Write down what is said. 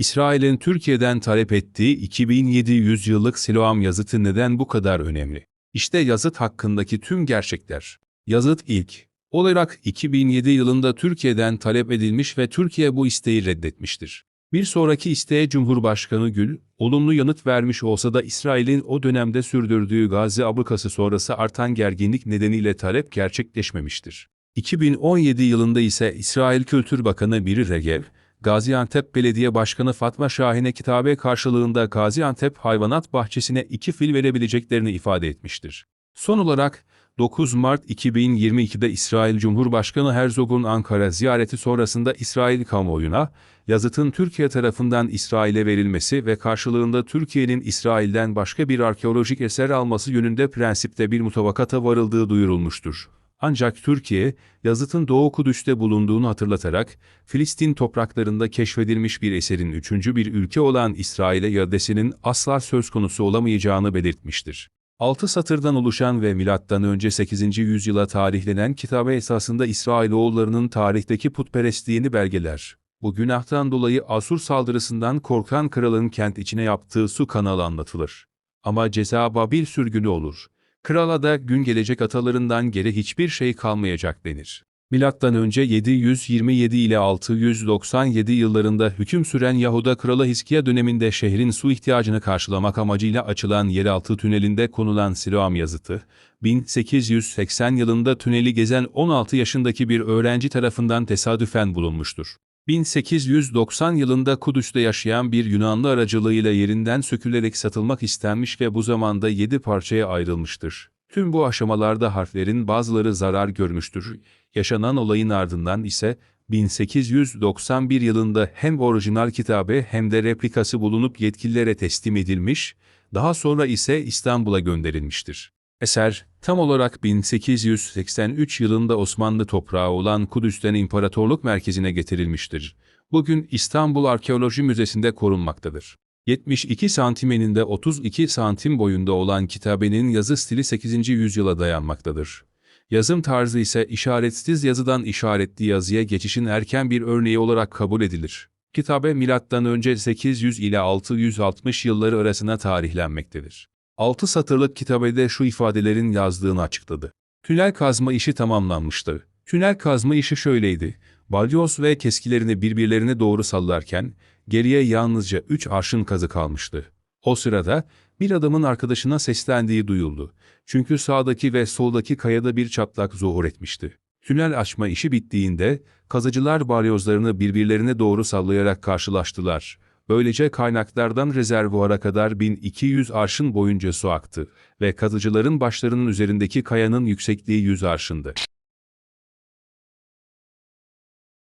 İsrail'in Türkiye'den talep ettiği 2700 yıllık Siloam yazıtı neden bu kadar önemli? İşte yazıt hakkındaki tüm gerçekler. Yazıt ilk olarak 2007 yılında Türkiye'den talep edilmiş ve Türkiye bu isteği reddetmiştir. Bir sonraki isteğe Cumhurbaşkanı Gül, olumlu yanıt vermiş olsa da İsrail'in o dönemde sürdürdüğü Gazze ablukası sonrası artan gerginlik nedeniyle talep gerçekleşmemiştir. 2017 yılında ise İsrail Kültür Bakanı Miri Regev, Gaziantep Belediye Başkanı Fatma Şahin'e kitabe karşılığında Gaziantep Hayvanat Bahçesi'ne iki fil verebileceklerini ifade etmiştir. Son olarak 9 Mart 2022'de İsrail Cumhurbaşkanı Herzog'un Ankara ziyareti sonrasında İsrail kamuoyuna, yazıtın Türkiye tarafından İsrail'e verilmesi ve karşılığında Türkiye'nin İsrail'den başka bir arkeolojik eser alması yönünde prensipte bir mutabakata varıldığı duyurulmuştur. Ancak Türkiye, yazıtın Doğu Kudüs'te bulunduğunu hatırlatarak, Filistin topraklarında keşfedilmiş bir eserin üçüncü bir ülke olan İsrail'e iadesinin asla söz konusu olamayacağını belirtmiştir. Altı satırdan oluşan ve M.Ö. 8. yüzyıla tarihlenen kitabe esasında İsrailoğullarının tarihteki putperestliğini belgeler. Bu günahtan dolayı Asur saldırısından korkan kralın kent içine yaptığı su kanalı anlatılır. Ama ceza Babil sürgünü olur. Krala da gün gelecek atalarından geri hiçbir şey kalmayacak denir. Milattan önce 727 ile 697 yıllarında hüküm süren Yahuda Kralı Hiskiya döneminde şehrin su ihtiyacını karşılamak amacıyla açılan yeraltı tünelinde konulan Siloam yazıtı, 1880 yılında tüneli gezen 16 yaşındaki bir öğrenci tarafından tesadüfen bulunmuştur. 1890 yılında Kudüs'te yaşayan bir Yunanlı aracılığıyla yerinden sökülerek satılmak istenmiş ve bu zamanda 7 parçaya ayrılmıştır. Tüm bu aşamalarda harflerin bazıları zarar görmüştür. Yaşanan olayın ardından ise 1891 yılında hem orijinal kitabe hem de replikası bulunup yetkililere teslim edilmiş, daha sonra ise İstanbul'a gönderilmiştir. Eser, tam olarak 1883 yılında Osmanlı toprağı olan Kudüs'ten imparatorluk merkezine getirilmiştir. Bugün İstanbul Arkeoloji Müzesi'nde korunmaktadır. 72 santim eninde 32 santim boyunda olan kitabenin yazı stili 8. yüzyıla dayanmaktadır. Yazım tarzı ise işaretsiz yazıdan işaretli yazıya geçişin erken bir örneği olarak kabul edilir. Kitabe M.Ö. 800 ile 660 yılları arasına tarihlenmektedir. 6 satırlık kitabede şu ifadelerin yazdığını açıkladı. Tünel kazma işi tamamlanmıştı. Tünel kazma işi şöyleydi. Balyoz ve keskilerini birbirlerine doğru sallarken, geriye yalnızca üç arşın kazı kalmıştı. O sırada, bir adamın arkadaşına seslendiği duyuldu. Çünkü sağdaki ve soldaki kayada bir çatlak zuhur etmişti. Tünel açma işi bittiğinde, kazıcılar balyozlarını birbirlerine doğru sallayarak karşılaştılar. Böylece kaynaklardan rezervuara kadar 1200 arşın boyunca su aktı ve kazıcıların başlarının üzerindeki kayanın yüksekliği 100 arşındı.